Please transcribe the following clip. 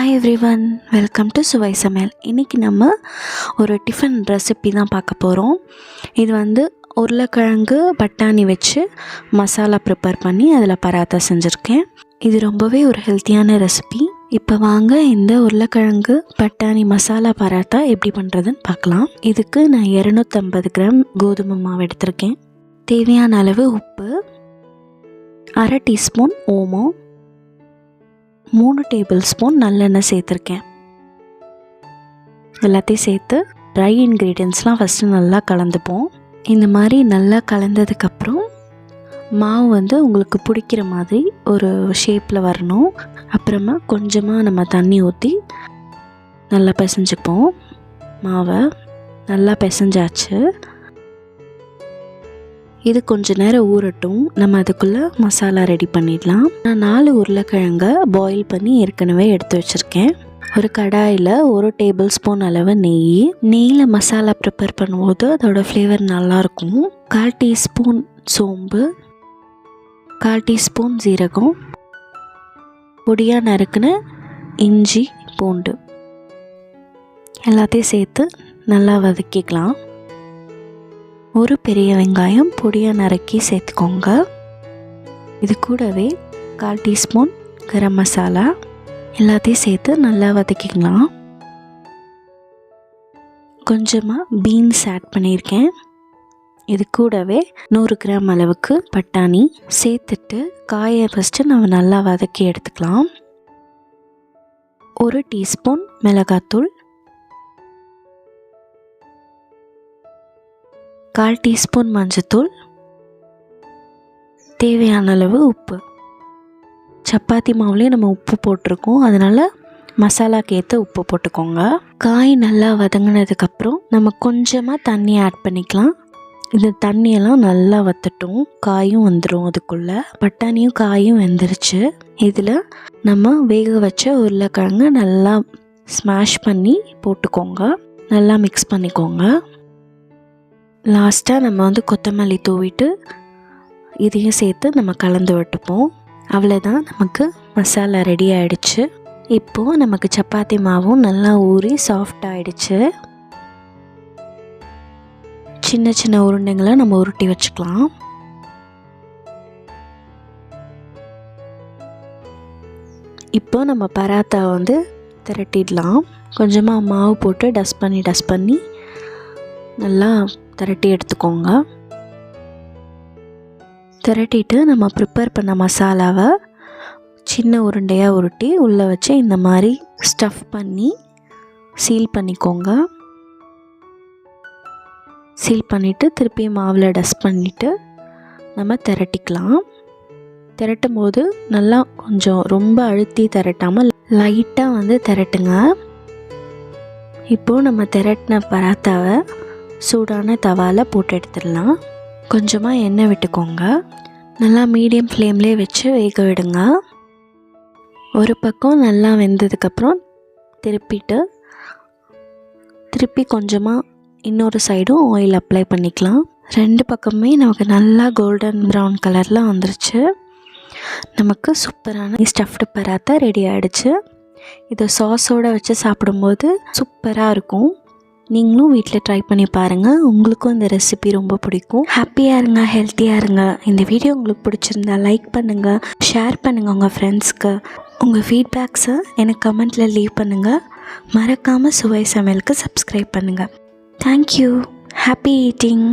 Hi everyone welcome to Suvai Samayal இன்றைக்கி நம்ம ஒரு டிஃபன் ரெசிபி தான் பார்க்க போகிறோம் இது வந்து உருளைக்கிழங்கு பட்டாணி வச்சு மசாலா ப்ரிப்பேர் பண்ணி அதில் பராத்தா செஞ்சுருக்கேன். இது ரொம்பவே ஒரு ஹெல்த்தியான ரெசிபி இப்போ வாங்க இந்த உருளைக்கிழங்கு பட்டாணி மசாலா பராத்தா எப்படி பண்ணுறதுன்னு பார்க்கலாம். இதுக்கு நான் இரநூத்தம்பது கிராம் கோதுமை மாவு எடுத்திருக்கேன். தேவையான அளவு உப்பு அரை டீஸ்பூன் ஓமம் மூணு டேபிள் ஸ்பூன் நல்லெண்ணெய் சேர்த்துருக்கேன். எல்லாத்தையும் சேர்த்து ட்ரை இன்க்ரீடியன்ஸ்லாம் ஃபஸ்ட்டு நல்லா கலந்துப்போம். இந்த மாதிரி நல்லா கலந்ததுக்கப்புறம் மாவு வந்து உங்களுக்கு பிடிக்கிற மாதிரி ஒரு ஷேப்பில் வரணும். அப்புறமா கொஞ்சமாக நம்ம தண்ணி ஊற்றி நல்லா பிசைஞ்சுப்போம். மாவை நல்லா பிசைஞ்சாச்சு. இது கொஞ்ச நேரம் ஊறட்டும். நம்ம அதுக்குள்ளே மசாலா ரெடி பண்ணிடலாம். நான் நாலு உருளைக்கிழங்க பாயில் பண்ணி ஏற்கனவே எடுத்து வச்சுருக்கேன். ஒரு கடாயில் ஒரு டேபிள் ஸ்பூன் அளவு நெய். நெய்யில் மசாலா ப்ரிப்பேர் பண்ணும்போது அதோடய ஃப்ளேவர் நல்லாயிருக்கும். கால் டீஸ்பூன் சோம்பு. கால் டீஸ்பூன் ஜீரகம் பொடியாக நறுக்குன்னு இஞ்சி பூண்டு. எல்லாத்தையும் சேர்த்து நல்லா வதக்கிக்கலாம். ஒரு பெரிய வெங்காயம் பொடியாக நறுக்கி சேர்த்துக்கோங்க. இது கூடவே கால் டீஸ்பூன் கரம் மசாலா எல்லாத்தையும் சேர்த்து நல்லா வதக்கிக்கலாம். கொஞ்சமாக பீன்ஸ் ஆட் பண்ணியிருக்கேன். இது கூடவே நூறு கிராம் அளவுக்கு பட்டாணி சேர்த்துட்டு காயை ஃபஸ்ட்டு நம்ம நல்லா வதக்கி எடுத்துக்கலாம். ஒரு டீஸ்பூன் மிளகாத்தூள் கால் டீஸ்பூன் மஞ்சத்தூள் தேவையான அளவு உப்பு. சப்பாத்தி மாவுலேயே நம்ம உப்பு போட்டிருக்கோம். அதனால் மசாலாக்கு ஏற்ற உப்பு போட்டுக்கோங்க. காய் நல்லா வதங்கினதுக்கப்புறம் நம்ம கொஞ்சமாக தண்ணி ஆட் பண்ணிக்கலாம். இந்த தண்ணியெல்லாம் நல்லா வத்தட்டும். காயும் வந்துடும் அதுக்குள்ளே. பட்டாணியும் காயும் வெந்துருச்சு. இதில் நம்ம வேக வச்ச உருளைக்கிழங்கு நல்லா ஸ்மாஷ் பண்ணி போட்டுக்கோங்க. நல்லா மிக்ஸ் பண்ணிக்கோங்க. லாஸ்ட்டாக நம்ம வந்து கொத்தமல்லி தூவிட்டு இதையும் சேர்த்து நம்ம கலந்து விட்டுப்போம். அவ்வளோதான் நமக்கு மசாலா ரெடி ஆகிடுச்சு இப்போது நமக்கு சப்பாத்தி மாவும் நல்லா ஊறி சாஃப்ட் ஆகிடுச்சு சின்ன சின்ன உருண்டைங்களை நம்ம உருட்டி வச்சுக்கலாம். இப்போ நம்ம பராத்தா வந்து திரட்டிடலாம். கொஞ்சமாக மாவு போட்டு டஸ்ட் பண்ணி டஸ்ட் பண்ணி நல்லா திரட்டி எடுத்துக்கோங்க. திரட்டிட்டு நம்ம ப்ரிப்பேர் பண்ண மசாலாவை சின்ன உருண்டையாக உருட்டி உள்ளே வச்சு இந்த மாதிரி ஸ்டஃப் பண்ணி சீல் பண்ணிக்கோங்க. சீல் பண்ணிவிட்டு திருப்பி மாவில் டஸ்ட் பண்ணிவிட்டு நம்ம திரட்டிக்கலாம். திரட்டும் போது நல்லா கொஞ்சம் ரொம்ப அழுத்தி திரட்டாமல் லைட்டாக வந்து திரட்டுங்க. இப்போது நம்ம திரட்டின பராத்தாவை சூடான தவாவில் போட்டு எடுத்துடலாம். கொஞ்சமாக எண்ணெய் விட்டுக்கோங்க. நல்லா மீடியம் ஃப்ளேம்லேயே வச்சு வேக விடுங்க. ஒரு பக்கம் நல்லா வெந்ததுக்கப்புறம் திருப்பிட்டு திருப்பி கொஞ்சமாக இன்னொரு சைடும் ஆயில் அப்ளை பண்ணிக்கலாம். ரெண்டு பக்கமே நமக்கு நல்லா கோல்டன் ப்ரௌன் கலரில் வந்துருச்சு. நமக்கு சூப்பரான ஸ்டஃப்டு பராத்தா ரெடி ஆகிடுச்சு இதை சாஸோடு வச்சு சாப்பிடும்போது சூப்பராக இருக்கும். நீங்களும் வீட்டில் ட்ரை பண்ணி பாருங்கள் உங்களுக்கும் இந்த ரெசிபி ரொம்ப பிடிக்கும். ஹாப்பியாக இருங்க ஹெல்த்தியாக இருங்க. இந்த வீடியோ உங்களுக்கு பிடிச்சிருந்தா லைக் பண்ணுங்கள் ஷேர் பண்ணுங்கள் உங்கள் ஃப்ரெண்ட்ஸ்க்கு உங்கள் ஃபீட்பேக்ஸை எனக்கு கமெண்ட்டில் லீவ் பண்ணுங்கள் மறக்காமல் சுவை சமையலுக்கு சப்ஸ்கிரைப் பண்ணுங்கள் தேங்க்யூ ஹாப்பி ஈட்டிங்